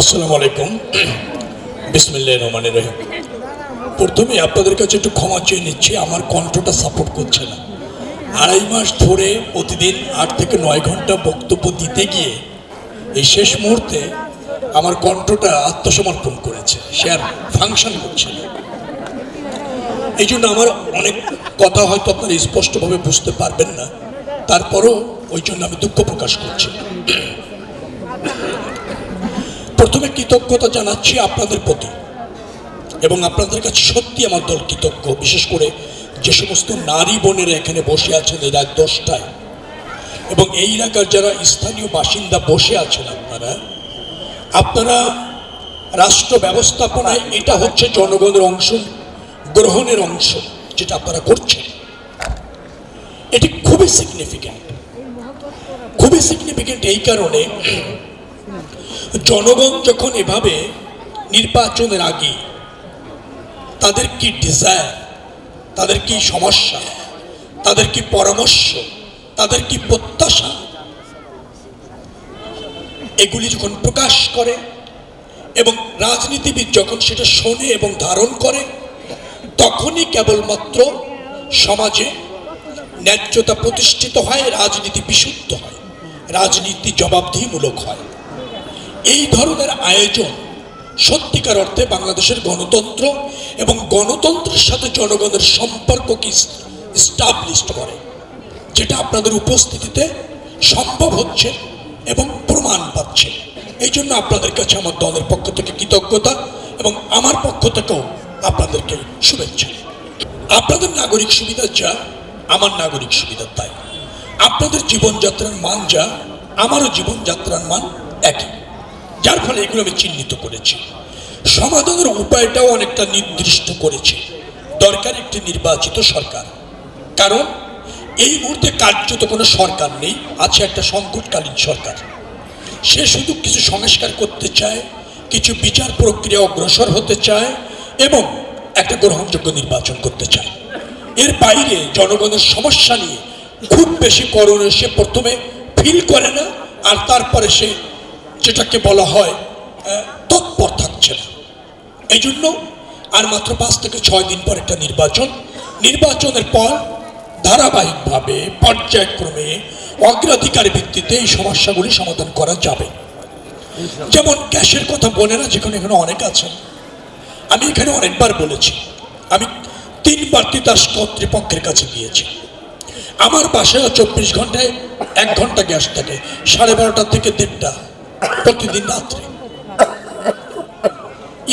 আসসালামু আলাইকুম। বিসমিল্লাহ রহমানের রহিম। প্রথমে আপনাদের কাছে একটু ক্ষমা চেয়ে নিচ্ছি, আমার কণ্ঠটা সাপোর্ট করছে না। আড়াই মাস ধরে প্রতিদিন আট থেকে নয় ঘণ্টা বক্তব্য দিতে গিয়ে এই শেষ মুহূর্তে আমার কণ্ঠটা আত্মসমর্পণ করেছে, সে আর ফাংশন করছে না। এই জন্য আমার অনেক কথা হয়তো আপনারা স্পষ্টভাবে বুঝতে পারবেন না, তারপরও ওই জন্য আমি দুঃখ প্রকাশ করছি। প্রথমে কৃতজ্ঞতা জানাচ্ছি আপনাদের প্রতি এবং আপনাদের কাছে সত্যি আমার দল কৃতজ্ঞ, বিশেষ করে যে সমস্ত নারী বোনেরা এখানে বসে আছেন এই রাত দশটায়। এবং এই এলাকার যারা স্থানীয় বাসিন্দা বসে আছেন আপনারা আপনারা রাষ্ট্র ব্যবস্থাপনায় এটা হচ্ছে জনগণের অংশ, গ্রহণের অংশ যেটা আপনারা করছেন। এটি খুবই সিগনিফিক্যান্ট খুবই সিগনিফিক্যান্ট এই কারণে জনগণ যখন এভাবে নির্বাচনের আগে তাদের কি ডিজায়ার তাদের কি সমস্যা, তাদের কি পরামর্শ, তাদের কি প্রত্যাশা? এগুলি যখন প্রকাশ করে এবং রাজনীতিবিদ যখন সেটা শোনে এবং ধারণ করে, তখনই কেবলমাত্র সমাজে ন্যায্যতা প্রতিষ্ঠিত হয়, রাজনীতি বিশুদ্ধ হয়, রাজনীতি জবাবদিহিমূলক হয়। এই ধরনের আয়োজন সত্যিকার অর্থে বাংলাদেশের গণতন্ত্র এবং গণতন্ত্রের সাথে জনগণের সম্পর্ককে স্টাবলিশড করে, যেটা আপনাদের উপস্থিতিতে সম্ভব হচ্ছে এবং প্রমাণ পাচ্ছে। এই জন্য আপনাদের কাছে আমার দলের পক্ষ থেকে কৃতজ্ঞতা এবং আমার পক্ষ থেকেও আপনাদেরকে শুভেচ্ছা। আপনাদের নাগরিক সুবিধা যা, আমার নাগরিক সুবিধা তাই। আপনাদের জীবনযাত্রার মান যা, আমারও জীবনযাত্রার মান একই। যার ফলে এগুলো আমি চিহ্নিত করেছি। সমাধানের উপায়টাও অনেকটা নির্দিষ্ট করেছে। দরকার একটি নির্বাচিত সরকার। কারণ এই মুহূর্তে কার্যত কোনো সরকার নেই, আছে একটা সংকটকালীন সরকার। সে শুধু কিছু সংস্কার করতে চায়, কিছু বিচার প্রক্রিয়া অগ্রসর হতে চায় এবং একটা গ্রহণযোগ্য নির্বাচন করতে চায়। এর বাইরে জনগণের সমস্যা নিয়ে খুব বেশি করণীয় সে প্রথমে ফিল করে না, আর তারপরে সে যেটাকে বলা হয় তৎপর থাকছে না। এই জন্য আর মাত্র পাঁচ থেকে ছয় দিন পর একটা নির্বাচন। নির্বাচনের পর ধারাবাহিকভাবে পর্যায়ক্রমে অগ্রাধিকার ভিত্তিতে এই সমস্যাগুলি সমাধান করা যাবে। যেমন গ্যাসের কথা বলে না, যেখানে এখানে অনেক আছেন। আমি এখানে অনেকবার বলেছি, আমি তিনবার তিতাস কর্তৃপক্ষের কাছে গিয়েছি। আমার বাসায় চব্বিশ ঘন্টায় এক ঘণ্টা গ্যাস থাকে, সাড়ে বারোটা থেকে দেড়টা। প্রতিদিন রাত্রে।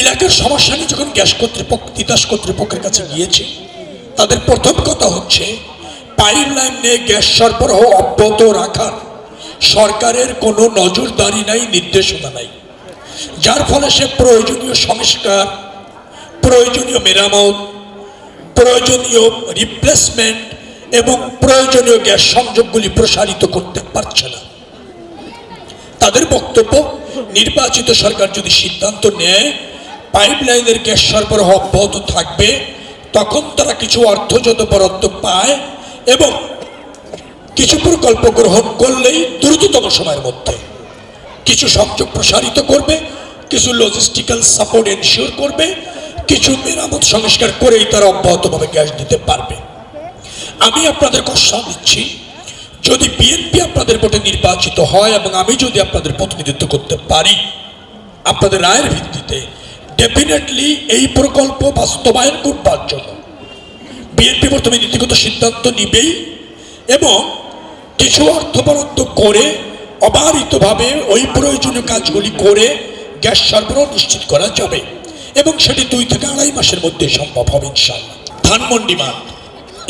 এলাকার সমস্যা নিয়ে যখন গ্যাস কর্তৃপক্ষ, তিতাস কর্তৃপক্ষের কাছে গিয়েছি, তাদের প্রথম কথা হচ্ছে, পাইপ লাইন নিয়ে গ্যাস সরবরাহ অব্যাহত রাখার সরকারের কোনো নজরদারি নাই, নির্দেশনা নাই। যার ফলে সে প্রয়োজনীয় সংস্কার, প্রয়োজনীয় মেরামত, প্রয়োজনীয় রিপ্লেসমেন্ট এবং প্রয়োজনীয় গ্যাস সংযোগগুলি প্রসারিত করতে পারছে না। তাদের বক্তব্য, নির্বাচিত সরকার যদি সিদ্ধান্ত নেয় পাইপলাইনের গ্যাস সরবরাহ অব্যাহত থাকবে, তখন তারা কিছু অর্থ যত বরাদ্দ পায় এবং কিছু প্রকল্প গ্রহণ করলেই দ্রুততম সময়ের মধ্যে কিছু সংযোগ প্রসারিত করবে, কিছু লজিস্টিক্যাল সাপোর্ট এনশিওর করবে, কিছু মেরামত সংস্কার করেই তারা অব্যাহতভাবে গ্যাস দিতে পারবে। আমি আপনাদের কষ্ট দিচ্ছি। যদি বিএনপি আপনাদের ভোটে নির্বাচিত হয় এবং আমি যদি আপনাদের প্রতিনিধিত্ব করতে পারি, আপনাদের রায়ের ভিত্তিতে ডেফিনেটলি এই প্রকল্প বাস্তবায়ন করবার জন্য বিএনপি প্রথমে নীতিগত সিদ্ধান্ত নিবেই এবং কিছু অর্থ বরাদ্দ করে অবারিতভাবে ওই প্রয়োজনীয় কাজগুলি করে গ্যাস সরবরাহ নিশ্চিত করা যাবে এবং সেটি দুই থেকে আড়াই মাসের মধ্যে সম্ভব হবে ইনশাল্লাহ ধানমন্ডি মাঠ।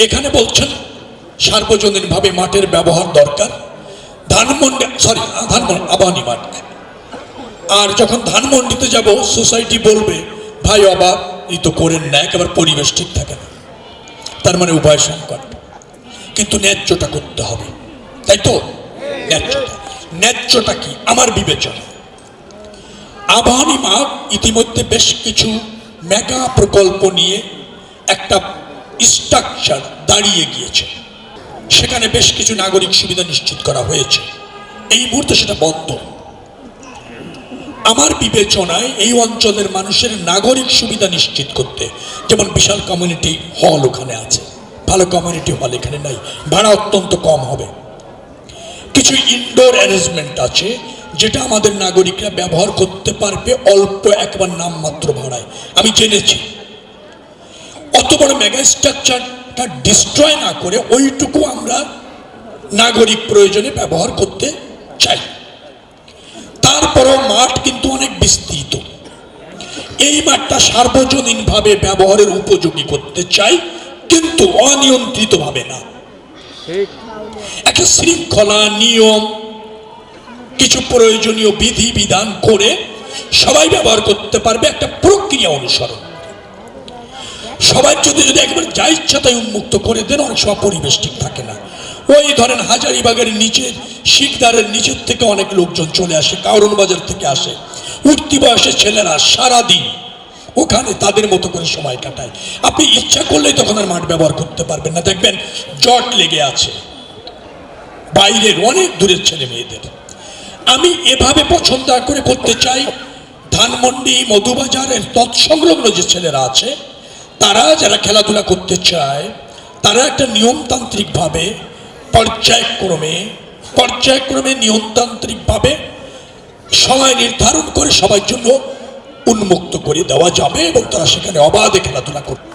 এখানে বলছেন সার্বজনীনভাবে মাঠের ব্যবহার দরকার। ধানমন্ডি সরি ধানমন্ডি, আবাহনী মাঠ। আর যখন ধানমন্ডিতে যাব, সোসাইটি বলবে, ভাই অবাক এই তো করেন না, একেবারে পরিবেশ ঠিক থাকে না। তার মানে উভয় সংকট। কিন্তু ন্যায্যটা করতে হবে। তাই তো? ন্যায্যটা। ন্যায্যটা কি? আমার বিবেচনা। আবাহনী মাঠ ইতিমধ্যে বেশ কিছু মেগা প্রকল্প নিয়ে একটা স্ট্রাকচার দাঁড়িয়ে গিয়েছে। সেখানে বেশ কিছু নাগরিক সুবিধা নিশ্চিত করা হয়েছে। এই মুহূর্তে সেটা বন্ধ। আমার বিবেচনায় এই অঞ্চলের মানুষের নাগরিক সুবিধা নিশ্চিত করতে যেমন বিশাল কমিউনিটি হল ওখানে আছে। ভালো কমিউনিটি হল এখানে নাই, ভাড়া অত্যন্ত কম হবে। কিছু ইনডোর অ্যারেঞ্জমেন্ট আছে, যেটা আমাদের নাগরিকরা ব্যবহার করতে পারবে অল্প একবার নামমাত্র ভাড়ায়। আমি জেনেছি। অত বড় মেগা স্ট্রাকচারটা ডিস্ট্রয় না করে ওইটুকু আমরা নাগরিক প্রয়োজনে ব্যবহার করতে চাই। তারপরও মাঠ কিন্তু অনেক বিস্তৃত। এই মাঠটা সার্বজনীনভাবে ব্যবহারের উপযোগী করতে চাই, কিন্তু অনিয়ন্ত্রিতভাবে না। একটা শৃঙ্খলা, নিয়ম, কিছু প্রয়োজনীয় বিধি বিধান করে সবাই ব্যবহার করতে পারবে একটা প্রক্রিয়া অনুসরণ। সবাই যদি যদি একবার যা ইচ্ছা তাই উন্মুক্ত করে দেন, অনেক সময় পরিবেশ ঠিক থাকে না। ওই ধরেন হাজারিবাগের নিচের শিকদারের নিচের থেকে অনেক লোকজন চলে আসে কারণ বাজার থেকে আসে। উঠতি বয়সের ছেলেরা সারাদিন ওখানে তাদের মতো করে সময় কাটায়। আপনি ইচ্ছা করলেই তখন আর মাঠ ব্যবহার করতে পারবেন না। দেখবেন জট লেগে আছে। বাইরের অনেক দূরের ছেলে মেয়েদের। আমি এভাবে পছন্দ করে করতে চাই। ধানমন্ডি, মধুবাজারের তৎসংলগ্ন যে ছেলেরা আছে তারা যারা খেলাধুলা করতে চায়, তারা একটা নিয়মতান্ত্রিকভাবে পর্যায়ক্রমে পর্যায়ক্রমে নিয়মতান্ত্রিকভাবে সময় নির্ধারণ করে সবার জন্য উন্মুক্ত করে দেওয়া যাবে এবং তারা সেখানে অবাধে খেলাধুলা করবে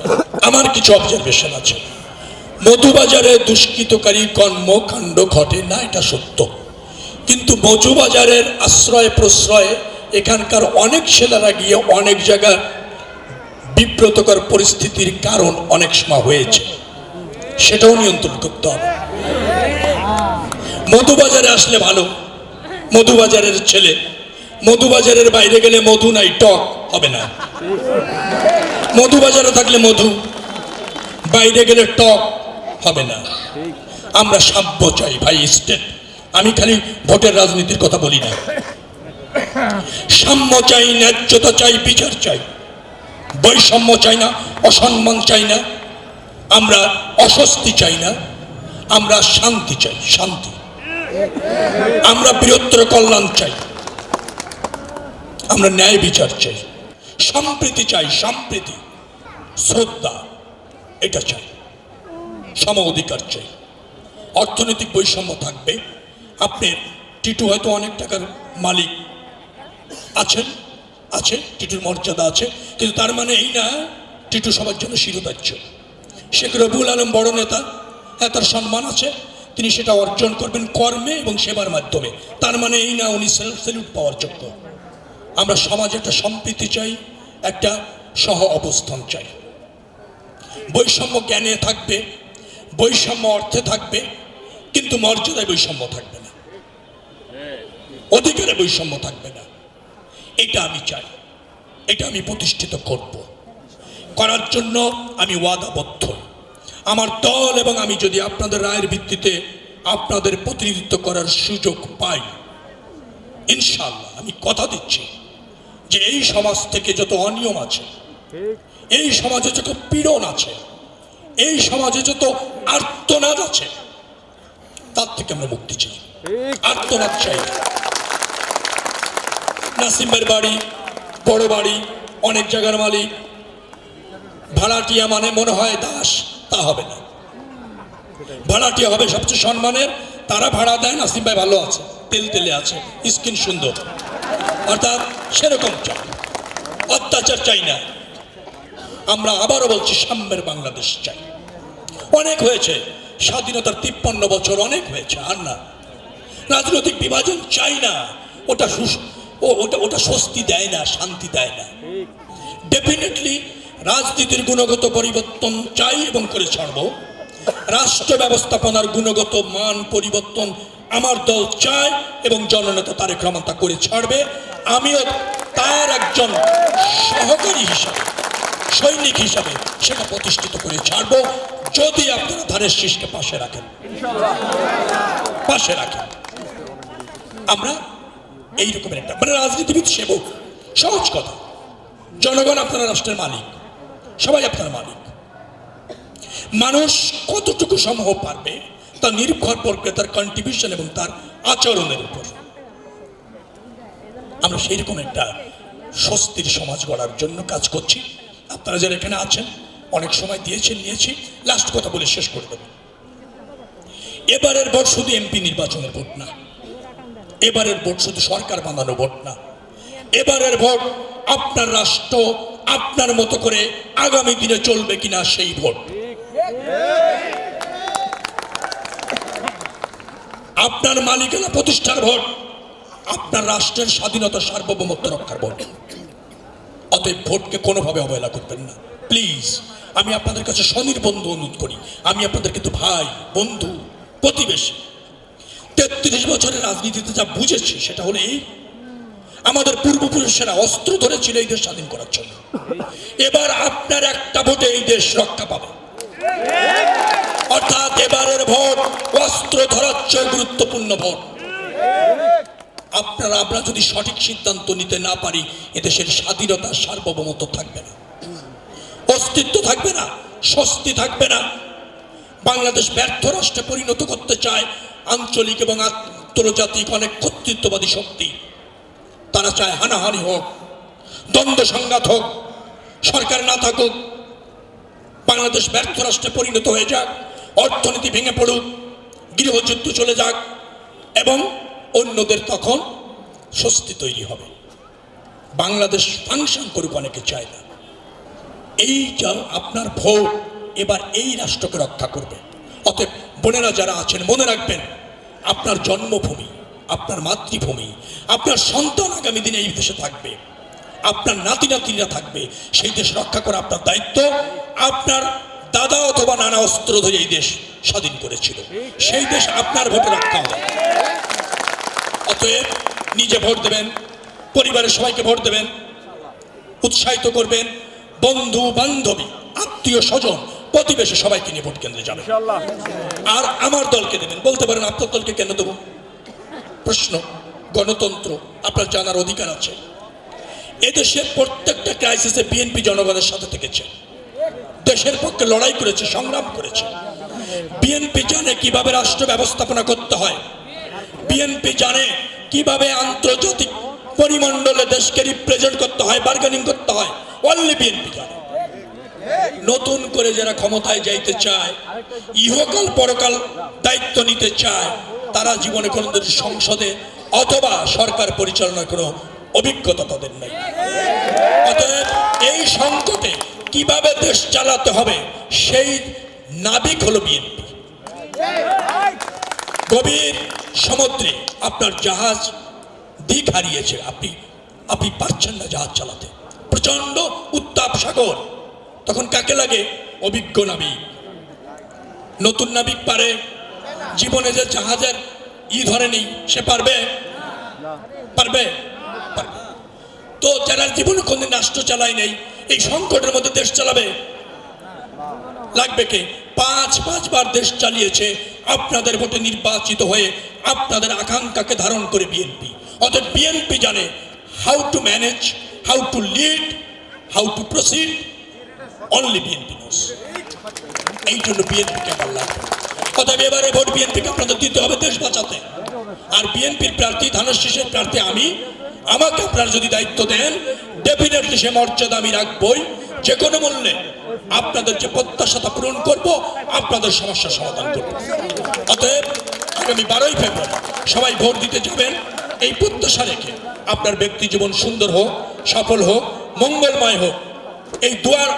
আমার কিছু অবজারভেশন আছে। মধুবাজারে দুষ্কৃতকারী কর্মকাণ্ড ঘটে না, এটা সত্য। কিন্তু মধুবাজারের আশ্রয় প্রশ্রয়ে এখানকার অনেক ছেলেরা গিয়ে অনেক জায়গায় বিব্রতকর পরিস্থিতির কারণ অনেক সময় হয়েছে। সেটাও নিয়ন্ত্রণ করতে হবে। মধুবাজারে আসলে ভালো। মধুবাজারের ছেলে। মধুবাজারের বাইরে গেলে মধু নাই, টক হবে না। মধুবাজারে থাকলে মধু, বাইরে গেলে টক হবে না। আমরা সাব্য চাই ভাই, স্টেট। আমি খালি ভোটের রাজনীতির কথা বলি না। সাম্য চাই, ন্যায্যতা চাই, বিচার চাই। বৈষম্য চাই না, অসম্মান চাই না, আমরা অস্বস্তি চাই না, আমরা শান্তি চাই, শান্তি। আমরা বৃহত্তর কল্যাণ চাই, আমরা ন্যায় বিচার চাই, সম্প্রীতি চাই, সম্প্রীতি, শ্রদ্ধা, এটা চাই, সম অধিকার চাই। অর্থনৈতিক বৈষম্য থাকবে। আপনি টিটু হয়তো অনেক টাকার মালিক আছেন আছে, টিটুর মর্যাদা আছে, কিন্তু তার মানে এই না, টিটু সবার জন্য শিরোধার্য। শেখ রবুল আলম বড় নেতা হ্যাঁ তার সম্মান আছে, তিনি সেটা অর্জন করবেন কর্মে এবং সেবার মাধ্যমে। তার মানে এই না, উনি সেলফ সেলিউট পাওয়ার যোগ্য। আমরা সমাজে একটা সম্প্রীতি চাই, একটা সহ অবস্থান চাই। বৈষম্য জ্ঞানে থাকবে, বৈষম্য অর্থে থাকবে, কিন্তু মর্যাদায় বৈষম্য থাকবে না। অধিকারে বৈষম্য থাকবে না। এটা আমি চাই। এটা আমি প্রতিষ্ঠিত করব। করার জন্য আমি ওয়াদাবদ্ধ। আমার দল এবং আমি যদি আপনাদের রায়ের ভিত্তিতে আপনাদের প্রতিনিধিত্ব করার সুযোগ পাই ইনশাল্লাহ আমি কথা দিচ্ছি যে এই সমাজ থেকে যত অনিয়ম আছে, এই সমাজে যত পীড়ন আছে, এই সমাজে যত আর্তনাদ আছে, তার থেকে আমরা মুক্তি চাই। আর্তনাদ চাই। নাসিমের বাড়ি, বড় বাড়ি, অনেক জায়গার মালিক। ভাড়াটিয়া মানে মনে হয় দাস, তা হবে না। ভাড়াটিয়া হবে সবচেয়ে সম্মানের, তারা ভাড়া দেয়, নাসিম ভাই ভালো আছে, তেল তেলে আছে, স্কিন সুন্দর। অর্থাৎ সেরকম চাই, অত্যাচার চাই না। আমরা আবারও বলছি, সাম্যের বাংলাদেশ চাই। অনেক হয়েছে, স্বাধীনতার তিপ্পান্ন বছর অনেক হয়েছে, আর না। রাজনৈতিক বিভাজন চাই না, ওটা ও, ওটা ওটা স্বস্তি দেয় না, শান্তি দেয় না। ডেফিনেটলি রাজনীতির গুণগত পরিবর্তন চাই এবং করে ছাড়ব। রাষ্ট্র ব্যবস্থাপনার গুণগত মান পরিবর্তন আমার দল চায় এবং জননেতা তারেক রহমান তা করে ছাড়বে। আমিও তার একজন সহকারী হিসাবে, সৈনিক হিসাবে সেটা প্রতিষ্ঠিত করে ছাড়ব। যদি আপনারা ধানের শীষকে পাশে রাখেন পাশে রাখেন, আমরা এই রকমের একটা। মানে রাজনীতিবিদ সেবক। সহজ কথা। জনগণ আপনারা রাষ্ট্রের মালিক। সবাই আপনার মালিক। মানুষ কতটুকু সম্ভব পারবে তা নির্ভর করবে তার কন্ট্রিবিউশন এবং তার আচরণের উপর। আমরা সেই রকম একটা স্বস্তির সমাজ গড়ার জন্য কাজ করছি। আপনারা যারা এখানে আছেন, অনেক সময় দিয়েছেন, নিয়েছি। লাস্ট কথা বলে শেষ করে দেব। এবারের ভোট শুধু এমপি নির্বাচনের ভোট না। এবারের ভোট শুধু সরকার বানানো ভোট না। এবারের ভোট আপনার রাষ্ট্র, আপনার মতো করে আগামী দিনে চলবে কিনা সেই ভোট। আপনার মালিকানা প্রতিষ্ঠার ভোট, আপনার রাষ্ট্রের স্বাধীনতা সার্বভৌমত্ব রক্ষার ভোট। অতএব ভোটকে কোনোভাবে অবহেলা করবেন না। প্লিজ, আমি আপনাদের কাছে স্বনির্বন্ধ অনুরোধ করি। আমি আপনাদের কিন্তু ভাই, বন্ধু, প্রতিবেশী তেত্রিশ বছরের রাজনীতিতে যা বুঝেছি সেটা হলো আমাদের পূর্বপুরুষেরা অস্ত্র ধরেছিল এই দেশ স্বাধীন করার জন্য। এবার আপনার একটা ভোটে এই দেশ রক্ষা পাবে। অর্থাৎ এবারের ভোট অস্ত্র ধরার চেয়ে গুরুত্বপূর্ণ ভোট। আপনারা, আমরা যদি সঠিক সিদ্ধান্ত নিতে না পারি, এদেশের স্বাধীনতা সার্বভৌমত্ব থাকবে না। অস্তিত্ব থাকবে না, স্বস্তি থাকবে না। বাংলাদেশ ব্যর্থ রাষ্ট্রে পরিণত করতে চায় আঞ্চলিক এবং আন্তর্জাতিক অনেক কর্তৃত্ববাদী শক্তি। তারা চায় হানাহানি হোক, দ্বন্দ্ব সংঘাত হোক, সরকার না থাকুক, বাংলাদেশ ব্যর্থ রাষ্ট্রে পরিণত হয়ে যাক, অর্থনীতি ভেঙে পড়ুক, গৃহযুদ্ধ চলে যাক এবং অন্যদের তখন স্বস্তি তৈরি হবে। বাংলাদেশ ফাংশন করুক অনেকে চায় না। এই যা আপনার ভোট, এবার এই রাষ্ট্রকে রক্ষা করবে। অতএব বোনেরা যারা আছেন, মনে রাখবেন আপনার জন্মভূমি, আপনার মাতৃভূমি, আপনার সন্তান আগামী দিনে এই দেশে থাকবে, আপনার নাতি নাতিরা থাকবে, সেই দেশ রক্ষা করা আপনার দায়িত্ব, আপনার দাদা অথবা নানা অস্ত্র ধরে এই দেশ স্বাধীন করেছিল। সেই দেশ আপনার ভোটে রক্ষা হবে। অতএব নিজে ভোট দেবেন, পরিবারের সবাইকে ভোট দেবেন, উৎসাহিত করবেন বন্ধু বান্ধবী আত্মীয় স্বজন প্রতিবেশী সবাইকে নিয়ে ভোট কেন্দ্রে যাবেন আর আমার দলকে দেবেন। বলতে পারেন আপনার দলকে কেন দেবো? প্রশ্ন গণতন্ত্র আপনার জানার অধিকার আছে। এদেশের প্রত্যেকটা ক্রাইসিসে বিএনপি জনগণের সাথে থেকেছে। দেশের পক্ষে লড়াই করেছে সংগ্রাম করেছে। বিএনপি জানে কীভাবে রাষ্ট্র ব্যবস্থাপনা করতে হয়। বিএনপি জানে কীভাবে আন্তর্জাতিক পরিমণ্ডলে দেশকে রিপ্রেজেন্ট করতে হয় বার্গেনিং করতে হয়। অনলি বিএনপি জানে। নতুন করে যারা ক্ষমতায় যাইতে চায়, ইহকাল পরকাল দায়িত্ব নিতে চায়, তারা জীবনে কোনোদিন সংসদে অথবা সরকার পরিচালনার কোনো অভিজ্ঞতা তাদের নেই। অতএব এই সংকটে কীভাবে দেশ চালাতে হবে, সেই নাবিক হলো বিএনপি। গভীর সমুদ্রে আপনার জাহাজ দিক হারিয়েছে, আপনি আপনি পারছেন না জাহাজ চালাতে। প্রচণ্ড উত্তাপ সাগর। তখন কাকে লাগে? অভিজ্ঞ নাবিক। নতুন নাবিক পারে। জীবনে যে জাহাজের ই ধরেনি সে পারবে? পারবে। তো যারা জীবনে কোনদিন রাষ্ট্র চালায় নেই, এই সংকটের মধ্যে দেশ চালাবে? লাগবে কে? পাঁচ, পাঁচবার দেশ চালিয়েছে, আপনাদের ভোটে নির্বাচিত হয়ে আপনাদের আকাঙ্ক্ষাকে ধারণ করে বিএনপি। অতএব বিএনপি জানে how to manage how to lead how to proceed only BNP knows এই জন্য বিএনপিকে আমার লাগবে অতএব এবারে ভোট বিএনপিকে আপনাদের দিতে হবে দেশ বাঁচাতে। আর বিএনপির প্রার্থী, ধানশীষের প্রার্থী আমি। আমাকে আপনারা যদি দায়িত্ব দেন ডেফিনেটলি সে মর্যাদা আমি রাখবই। যে কোনো মূল্যে আপনাদের যে প্রত্যাশাটা পূরণ করব, আপনাদের সমস্যার সমাধান করব। অতএব আগামী বারোই ফেব্রুয়ারি সবাই ভোট দিতে যাবেন। এই প্রত্যাশা রেখে আপনার ব্যক্তি জীবন সুন্দর হোক, সফল হোক, মঙ্গলময় হোক। এই দুয়ার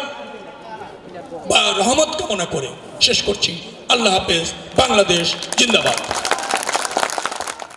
রহমত কামনা করে শেষ করছি। আল্লাহ হাফেজ বাংলাদেশ জিন্দাবাদ।